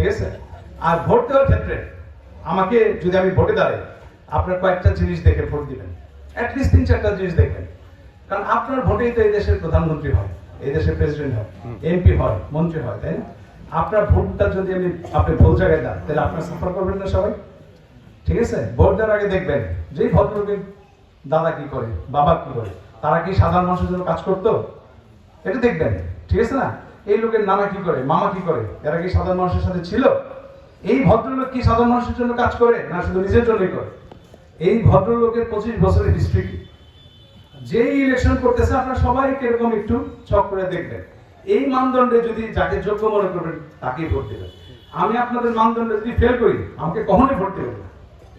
ঠিক আছে? আর ভোট দেওয়ার ক্ষেত্রে আমাকে যদি আমি ভোটে দাঁড়াই আপনার কয়েকটা জিনিস দেখে ভোট দিবেন। অ্যাটলিস্ট তিন চারটা জিনিস দেখবেন। কারণ আপনার ভোটেই তো এই দেশের প্রধানমন্ত্রী হয় এই দেশের প্রেসিডেন্ট হয় এমপি হয় মন্ত্রী হয় তাই না? আপনার ভোটটা যদি আমি আপনি ভুল জায়গায় দেন তাহলে আপনার সাফার করবেন না সবাই। ঠিক আছে? ভোট দেওয়ার আগে দেখবেন যেই ভদ্রলোকের দাদা কি করে বাবা কি করে তারা কি সাধারণ মানুষের জন্য কাজ করতো? এটা দেখবেন। ঠিক আছে না? এই লোকের নানা কি করে? মামা কি করে? এরা কি সাধারণ মানুষের সাথে ছিল? এই ভদ্রলোক কি সাধারণ মানুষের জন্য কাজ করে, না শুধু নিজের জন্যই করে? এই ভদ্রলোকের পঁচিশ বছরের হিস্ট্রি কি? যেই ইলেকশন করতেছে, আপনারা সবাই কীরকম একটু চক করে দেখবেন। এই মানদণ্ডে যদি যাকে যোগ্য মনে করবেন, তাকেই ভোট দেবেন। আমি আপনাদের মানদণ্ডে যদি ফেল করি, আমাকে কখনোই ভোট দেবেন না।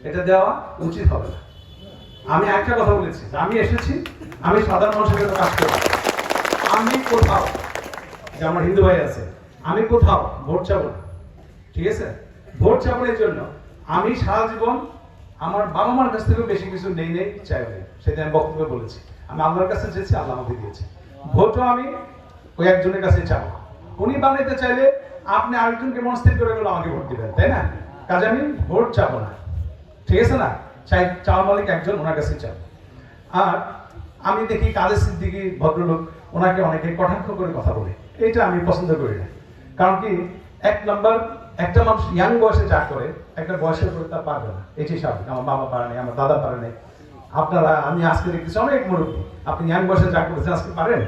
এটা দেওয়া উচিত হবে না। আমি একটা কথা বলেছি, আমি এসেছি, আমি সাধারণ মানুষের জন্য কাজ করব আমি কোথাও যে আমার হিন্দু ভাই আছে, আমি কোথাও ভোট চাবো না, ঠিক আছে? ভোট চাবো এই জন্য আমি সারা জীবন আমার বাবা মার কাছ থেকেও বেশি কিছু নেই নেই চাই নেই। সেটা আমি বক্তব্যে বলেছি। আমি আল্লাহর কাছে চেয়েছি, আল্লাহ আমাকে দিয়েছে। ভোটও আমি ওই একজনের কাছে চাবো। উনি বানাইতে চাইলে আপনি আরেকজনকে মনস্থির করে গেলে আমাকে ভোট দিবেন, তাই না? কাজে আমি ভোট চাবো না, ঠিক আছে না? চাই চাওয়া মালিক একজন, ওনার কাছে চাও আর আমি দেখি কাদের সিদ্দিকি ভদ্রলোক, ওনাকে অনেকে কটাক্ষ করে কথা বলে। এটা আমি পছন্দ করি না। কারণ কি এক নম্বর একটা মানুষ ইয়াং বয়সে যা করে একটা বয়সের পরে তা পারবে না। এটি স্বাভাবিক। আমার বাবা পারে নাই আমার দাদা পারে নাই। আপনারা আমি আজকে দেখতেছি অনেক মুরব্বী। আপনি ইয়াং বয়সে যা করেছেন আজকে পারেন?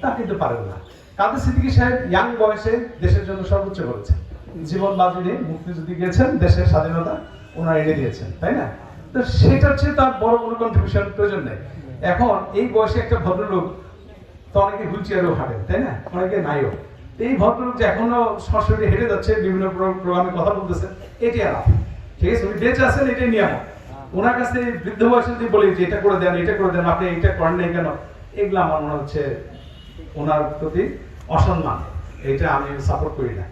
তা কিন্তু পারেন না। কাদের সিদ্দিকি সাহেব ইয়াং বয়সে দেশের জন্য সর্বোচ্চ করেছেন। জীবন বাজি দিয়ে মুক্তিযুদ্ধে গিয়েছেন দেশের স্বাধীনতা ওনারা এনে দিয়েছেন তাই না? তো সেটা হচ্ছে তার বড় কোনো কন্ট্রিবিউশন প্রয়োজন নেই। এখন এই বয়সে একটা ভদ্রলোক অনেকে হুইল চেয়ারও হাঁটেন তাই না? অনেকে নাইও। এই ভদ্রলোক যে এখনও সরাসরি হেঁটে যাচ্ছে, বিভিন্ন প্রোগ্রামে কথা বলতেছে এটি আলাপ ঠিক আছে? উনি বেঁচে আছেন, এটাই নিয়ম ওনার কাছে বৃদ্ধ বয়সে যদি বলি যে, এটা করে দেন, এটা করে দেন, আপনি এটা করেন নাই কেন? এগুলো আমার মনে হচ্ছে ওনার প্রতি অসম্মান। এটা আমি সাপোর্ট করি না।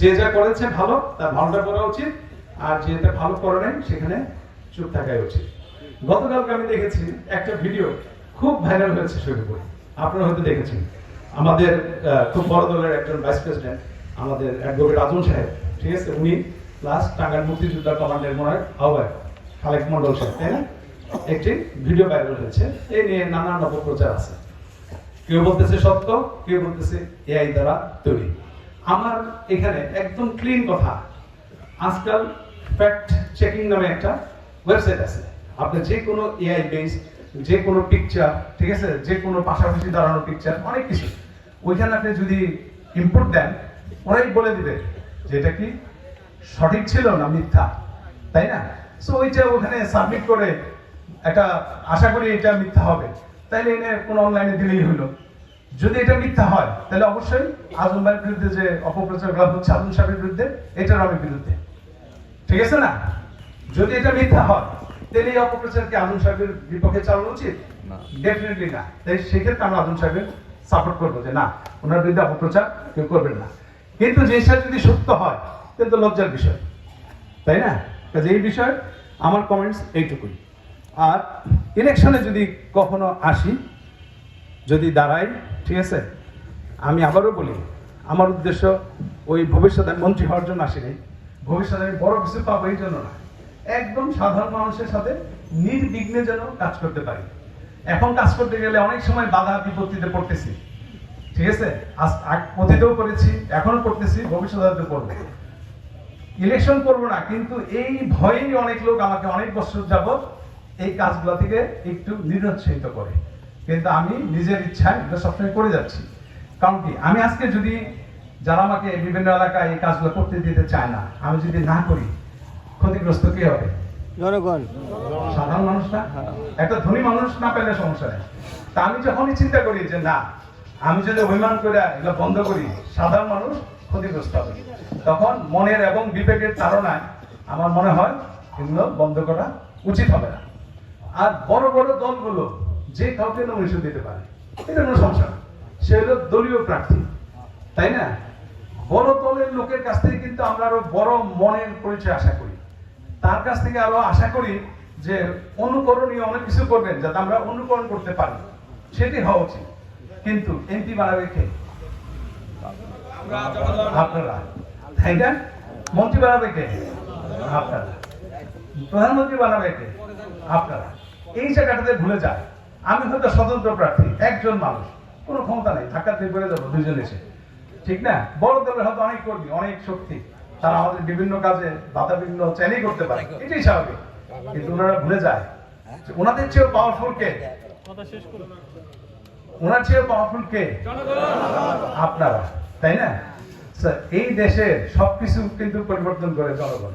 যে যা করেছে ভালো, তার ভালোটা করা উচিত, আর যেটা ভালো করে নাই, সেখানে চুপ থাকাই উচিত। গতকালকে আমি দেখেছি একটা ভিডিও খুব ভাইরাল হয়েছে শরীরপুর আপনারা হয়তো দেখেছেন, আমাদের খুব বড় দলের একজন ভাইস প্রেসিডেন্ট আমাদের অ্যাডভোকেট আজম সাহেব, ঠিক আছে? উনি প্লাস টাঙ্গাইল মুক্তিযোদ্ধা কমান্ডের মনে আহ্বায়ক, খালেক মন্ডল সাহেব, তাই না? একটি ভিডিও ভাইরাল হয়েছে, এই নিয়ে নানান অপপ্রচার আছে। কেউ বলতেছে সত্য, কেউ বলতেছে এআই দ্বারা তৈরি। আমার এখানে একদম ক্লিন কথা, আজকাল ফ্যাক্ট চেকিং নামে একটা ওয়েবসাইট আছে। আপনি যে কোনো এআই বেসড যে কোনো পিকচার ঠিক আছে? যে কোনো পাশাপাশি দাঁড়ানো পিকচার অনেক কিছু। ওইখানে আপনি যদি ইম্পোর্ট দেন ওরাই বলে দিবে যে এটা কি সঠিক ছিল না মিথ্যা, তাই না? সো ওইটা ওখানে সাবমিট করে একটা, আশা করি এটা মিথ্যা হবে। তাইলে এনে কোনো অনলাইনে দিলেই হলো। যদি এটা মিথ্যা হয়, তাহলে অবশ্যই আজম ভাইয়ের বিরুদ্ধে যে অপপ্রচারগুলো হচ্ছে, আজম সাহেবের বিরুদ্ধে, এটার আমি বিরুদ্ধে। ঠিক আছে না? যদি এটা মিথ্যা হয় তাহলে এই অপপ্রচার কি আজম সাহেবের বিপক্ষে চালানো উচিত। ডেফিনেটলি না। তাই সেক্ষেত্রে আমরা আজম সাহেবের সাপোর্ট করব যে না ওনার বিরুদ্ধে অপপ্রচার কেউ করবেন না। কিন্তু যে জিনিসটা যদি সত্য হয় তাহলে তো লজ্জার বিষয়। তাই না? কাজে এই বিষয়ে আমার কমেন্টস এইটুকুই। আর ইলেকশনে যদি কখনো আসি যদি দাঁড়াই ঠিক আছে? আমি আবারও বলি আমার উদ্দেশ্য ওই ভবিষ্যতে মন্ত্রী হওয়ার জন্য আসি নাই। ভবিষ্যতে আমি বড় কিছু পাবো এই জন্য না। একদম সাধারণ মানুষের সাথে নির্বিঘ্নে যেন কাজ করতে পারি। এখন কাজ করতে গেলে অনেক সময় বাধা বিপত্তিতে পড়তেছি। ঠিক আছে? আজ অতীতেও করেছি এখনও করতেছি ভবিষ্যতে করব। ইলেকশন করব না, কিন্তু এই ভয়েই অনেক লোক আমাকে অনেক বছর যাবত এই কাজগুলো থেকে একটু নিরুৎসাহিত করে। কিন্তু আমি নিজের ইচ্ছায় এটা সবসময় করে যাচ্ছি। কারণ কি? আমি আজকে যদি, যারা আমাকে বিভিন্ন এলাকায় এই কাজগুলো করতে দিতে চায় না, আমি যদি না করি ক্ষতিগ্রস্ত কে হবে? জনগণ। সাধারণ মানুষ না একটা ধনী মানুষ না পেলে সমস্যা নেই তা আমি যখনই চিন্তা করি যে না আমি যদি অভিমান করে এগুলো বন্ধ করি সাধারণ মানুষ ক্ষতিগ্রস্ত হবে। তখন মনের এবং বিবেকের তাড়নায় আমার মনে হয় এগুলো বন্ধ করা উচিত হবে না। আর বড় বড় দলগুলো যে কাউকে নমিনেশন দিতে পারে এটা কোনো সমস্যা না। সে হলো দলীয় প্রার্থী তাই না? বড় দলের লোকের কাছ থেকে কিন্তু আমরা আরও বড় মনের পরিচয় আশা করি। তার কাছ থেকে আরও আশা করি যে অনুকরণীয় অনেক কিছু করবেন যাতে আমরা অনুকরণ করতে পারি। সেটি হওয়া উচিত। কিন্তু এমপি বানাবে কে? আপনারা। তাই না? মন্ত্রী বানাবে কে? আপনারা। প্রধানমন্ত্রী বানাবে কে? আপনারা। এই জায়গাটাতে ভুলে যায়। আমি হয়তো স্বতন্ত্র প্রার্থী, একজন মানুষ। কোনো ক্ষমতা নেই। ঢাকা থেকে বেড়ে যাব দুজন এসে। ঠিক না? বড় দলের হয়তো অনেক কর্মী, অনেক শক্তি। তারা আমাদের বিভিন্ন কাজে বাধা বিঘ্ন চ্যানেল করতে পারে। এটাই স্বাভাবিক। কিন্তু ওনারা ভুলে যায় ওনাদের চেয়েও পাওয়ারফুল কে? ওনার চেয়েও পাওয়ারফুল কে? আপনারা। তাই না? এই দেশের সবকিছু কিন্তু পরিবর্তন করে জনগণ।